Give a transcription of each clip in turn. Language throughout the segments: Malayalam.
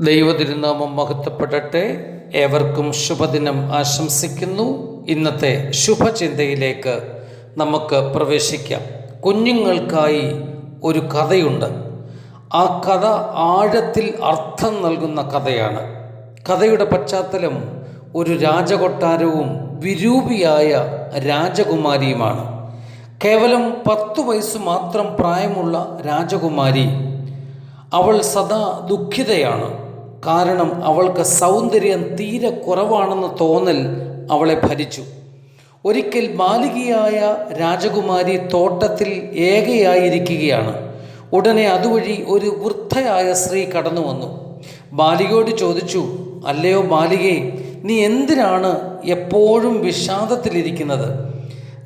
ദൈവതിരുനാമം മഹത്വപ്പെടട്ടെ. ഏവർക്കും ശുഭദിനം ആശംസിക്കുന്നു. ഇന്നത്തെ ശുഭചിന്തയിലേക്ക് നമുക്ക് പ്രവേശിക്കാം. കുഞ്ഞുങ്ങൾക്കായി ഒരു കഥയുണ്ട്. ആ കഥ ആഴത്തിൽ അർത്ഥം നൽകുന്ന കഥയാണ്. കഥയുടെ പശ്ചാത്തലം ഒരു രാജകൊട്ടാരവും വിരൂപിയായ രാജകുമാരിയുമാണ്. കേവലം പത്തു വയസ്സ് മാത്രം പ്രായമുള്ള രാജകുമാരി അവൾ സദാ ദുഃഖിതയാണ്. കാരണം അവൾക്ക് സൗന്ദര്യം തീരെ കുറവാണെന്ന് തോന്നൽ അവളെ ഭരിച്ചു. ഒരിക്കൽ ബാലികയായ രാജകുമാരി തോട്ടത്തിൽ ഏകയായിരിക്കുകയാണ്. ഉടനെ അതുവഴി ഒരു വൃദ്ധയായ സ്ത്രീ കടന്നു വന്നു. ബാലികയോട് ചോദിച്ചു അല്ലയോ ബാലികയെ നീ എന്തിനാണ് എപ്പോഴും വിഷാദത്തിലിരിക്കുന്നത്?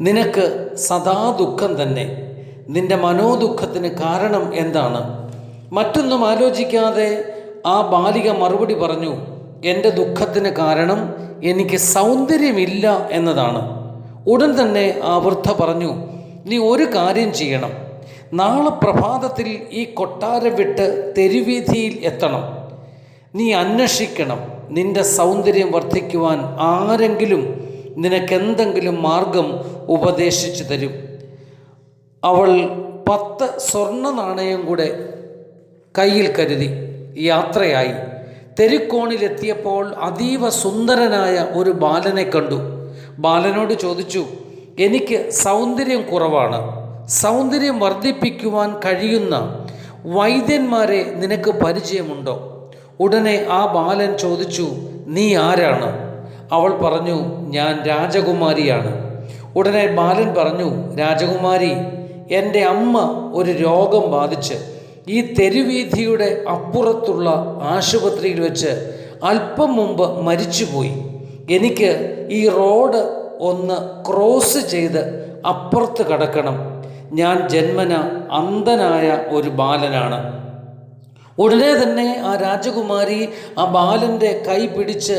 നിനക്ക് സദാ ദുഃഖം തന്നെ. നിന്റെ മനോദുഃഖത്തിന് കാരണം എന്താണ്? മറ്റൊന്നും ആലോചിക്കാതെ ആ ബാലിക മറുപടി പറഞ്ഞു എന്റെ ദുഃഖത്തിന് കാരണം എനിക്ക് സൗന്ദര്യമില്ല എന്നതാണ്. ഉടൻ തന്നെ ആ വൃദ്ധ പറഞ്ഞു നീ ഒരു കാര്യം ചെയ്യണം. നാളെ പ്രഭാതത്തിൽ ഈ കൊട്ടാരം വിട്ട് തെരുവീതിയിൽ എത്തണം. നീ അന്വേഷിക്കണം നിന്റെ സൗന്ദര്യം വർദ്ധിക്കുവാൻ ആരെങ്കിലും നിനക്കെന്തെങ്കിലും മാർഗം ഉപദേശിച്ചു തരും. അവൾ പത്ത് സ്വർണ നാണയം കൂടെ കയ്യിൽ കരുതി. യാത്രയായി. തെരുക്കോണിലെത്തിയപ്പോൾ അതീവ സുന്ദരനായ ഒരു ബാലനെ കണ്ടു. ബാലനോട് ചോദിച്ചു എനിക്ക് സൗന്ദര്യം കുറവാണ്. സൗന്ദര്യം വർദ്ധിപ്പിക്കുവാൻ കഴിയുന്ന വൈദ്യന്മാരെ നിനക്ക് പരിചയമുണ്ടോ? ഉടനെ ആ ബാലൻ ചോദിച്ചു നീ ആരാണ്? അവൾ പറഞ്ഞു ഞാൻ രാജകുമാരിയാണ്. ഉടനെ ബാലൻ പറഞ്ഞു രാജകുമാരി എന്റെ അമ്മ ഒരു രോഗം ബാധിച്ച് ഈ തെരുവീഥിയുടെ അപ്പുറത്തുള്ള ആശുപത്രിയിൽ വെച്ച് അല്പം മുമ്പ് മരിച്ചുപോയി. എനിക്ക് ഈ റോഡ് ഒന്ന് ക്രോസ് ചെയ്ത് അപ്പുറത്ത് കടക്കണം. ഞാൻ ജന്മന അന്ധനായ ഒരു ബാലനാണ്. ഉടനെ തന്നെ ആ രാജകുമാരി ആ ബാലന്റെ കൈ പിടിച്ച്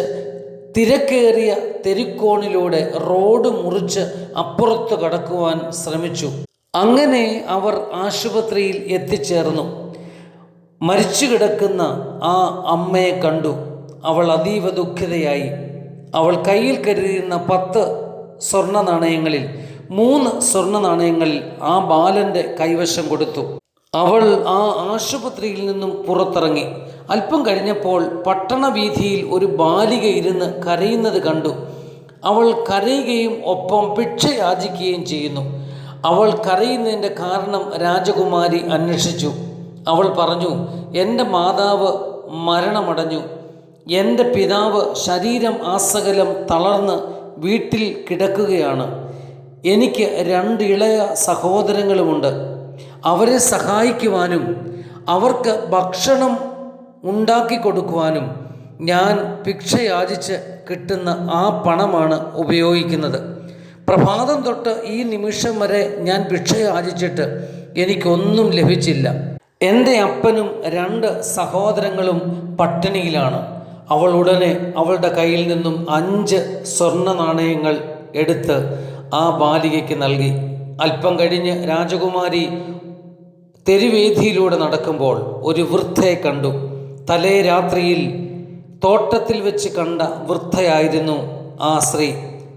തിരക്കേറിയ തെരുക്കോണിലൂടെ റോഡ് മുറിച്ച് അപ്പുറത്ത് കടക്കുവാൻ ശ്രമിച്ചു. അങ്ങനെ അവർ ആശുപത്രിയിൽ എത്തിച്ചേർന്നു. മരിച്ചു കിടക്കുന്ന ആ അമ്മയെ കണ്ടു. അവൾ അതീവ ദുഃഖിതയായി. അവൾ കയ്യിൽ കരുതിയിരുന്ന പത്ത് സ്വർണ നാണയങ്ങളിൽ മൂന്ന് സ്വർണ നാണയങ്ങളിൽ ആ ബാലന്റെ കൈവശം കൊടുത്തു. അവൾ ആ ആശുപത്രിയിൽ നിന്നും പുറത്തിറങ്ങി. അല്പം കഴിഞ്ഞപ്പോൾ പട്ടണവീഥിയിൽ ഒരു ബാലിക ഇരുന്ന് കരയുന്നത് കണ്ടു. അവൾ കരയുകയും ഒപ്പം ഭിക്ഷ യാചിക്കുകയും ചെയ്യുന്നു. അവൾ കരയുന്നതിന്റെ കാരണം രാജകുമാരി അന്വേഷിച്ചു. അവൾ പറഞ്ഞു എന്റെ മാതാവ് മരണമടഞ്ഞു. എന്റെ പിതാവ് ശരീരം ആസകലം തളർന്ന് വീട്ടിൽ കിടക്കുകയാണ്. എനിക്ക് രണ്ട് ഇളയ സഹോദരങ്ങളുമുണ്ട്. അവരെ സഹായിക്കുവാനും അവർക്ക് ഭക്ഷണം ഉണ്ടാക്കി കൊടുക്കുവാനും ഞാൻ ഭിക്ഷയാചിച്ച് കിട്ടുന്ന ആ പണമാണ് ഉപയോഗിക്കുന്നത്. പ്രഭാതം തൊട്ട് ഈ നിമിഷം വരെ ഞാൻ ഭിക്ഷയാചിച്ചിട്ട് എനിക്കൊന്നും ലഭിച്ചില്ല. എന്റെ അപ്പനും രണ്ട് സഹോദരങ്ങളും പട്ടിണിയിലാണ്. അവൾ ഉടനെ അവളുടെ കയ്യിൽ നിന്നും അഞ്ച് സ്വർണ നാണയങ്ങൾ എടുത്ത് ആ ബാലികയ്ക്ക് നൽകി. അല്പം കഴിഞ്ഞ് രാജകുമാരി തെരുവേദിയിലൂടെ നടക്കുമ്പോൾ ഒരു വൃദ്ധയെ കണ്ടു. തലേ രാത്രിയിൽ തോട്ടത്തിൽ വെച്ച് കണ്ട വൃദ്ധയായിരുന്നു ആ സ്ത്രീ.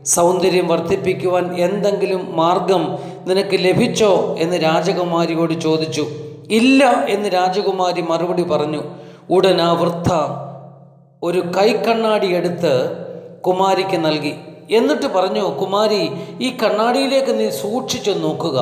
സൗന്ദര്യം വർദ്ധിപ്പിക്കുവാൻ എന്തെങ്കിലും മാർഗം നിനക്ക് ലഭിച്ചോ എന്ന് രാജകുമാരിയോട് ചോദിച്ചു. ഇല്ല എന്ന് രാജകുമാരി മറുപടി പറഞ്ഞു. ഉടൻ ആ വൃദ്ധ ഒരു കൈക്കണ്ണാടി എടുത്ത് കുമാരിക്ക് നൽകി. എന്നിട്ട് പറഞ്ഞു കുമാരി ഈ കണ്ണാടിയിലേക്ക് നീ സൂക്ഷിച്ചു നോക്കുക.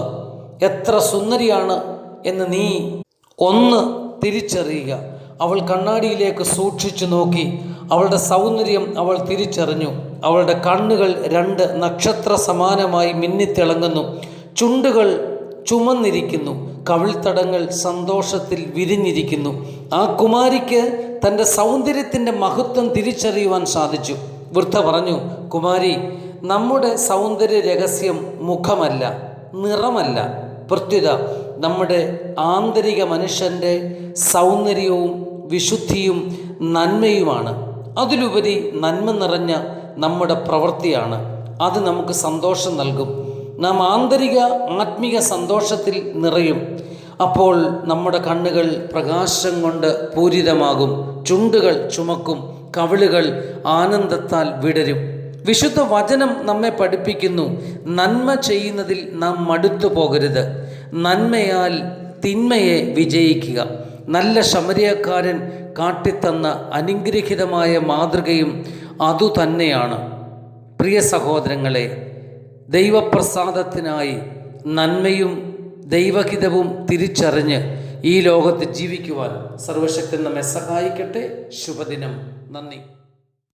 എത്ര സുന്ദരിയാണ് എന്ന് നീ ഒന്ന് തിരിച്ചറിയുക. അവൾ കണ്ണാടിയിലേക്ക് സൂക്ഷിച്ചു നോക്കി. അവളുടെ സൗന്ദര്യം അവൾ തിരിച്ചറിഞ്ഞു. അവളുടെ കണ്ണുകൾ രണ്ട് നക്ഷത്ര സമാനമായി മിന്നിത്തിളങ്ങുന്നു. ചുണ്ടുകൾ ചുമന്നിരിക്കുന്നു. കവിൾത്തടങ്ങൾ സന്തോഷത്തിൽ വിരിഞ്ഞിരിക്കുന്നു. ആ കുമാരിക്ക് തന്റെ സൗന്ദര്യത്തിന്റെ മഹത്വം തിരിച്ചറിയുവാൻ സാധിച്ചു. വൃദ്ധ പറഞ്ഞു കുമാരി നമ്മുടെ സൗന്ദര്യ രഹസ്യം മുഖമല്ല നിറമല്ല. പ്രത്യുത നമ്മുടെ ആന്തരിക മനുഷ്യന്റെ സൗന്ദര്യവും വിശുദ്ധിയും നന്മയുമാണ്. അതിലുപരി നന്മ നിറഞ്ഞ നമ്മുടെ പ്രവൃത്തിയാണ്. അത് നമുക്ക് സന്തോഷം നൽകും. നാം ആന്തരിക ആത്മീക സന്തോഷത്തിൽ നിറയും. അപ്പോൾ നമ്മുടെ കണ്ണുകൾ പ്രകാശം കൊണ്ട് പൂരിതമാകും. ചുണ്ടുകൾ ചുമക്കും. കവിളുകൾ ആനന്ദത്താൽ വിടരും. വിശുദ്ധ വചനം നമ്മെ പഠിപ്പിക്കുന്നു. നന്മ ചെയ്യുന്നതിൽ നാം മടുത്തു പോകരുത്. നന്മയാൽ തിന്മയെ വിജയിക്കുക. നല്ല ശമരിയക്കാരൻ കാട്ടിത്തന്ന അനുഗ്രഹിതമായ മാതൃകയും അതുതന്നെയാണ്. പ്രിയ സഹോദരങ്ങളെ ദൈവപ്രസാദത്തിനായി നന്മയും ദൈവഹിതവും തിരിച്ചറിഞ്ഞ് ഈ ലോകത്ത് ജീവിക്കുവാൻ സർവശക്തി നമ്മെ സഹായിക്കട്ടെ. ശുഭദിനം. നന്ദി.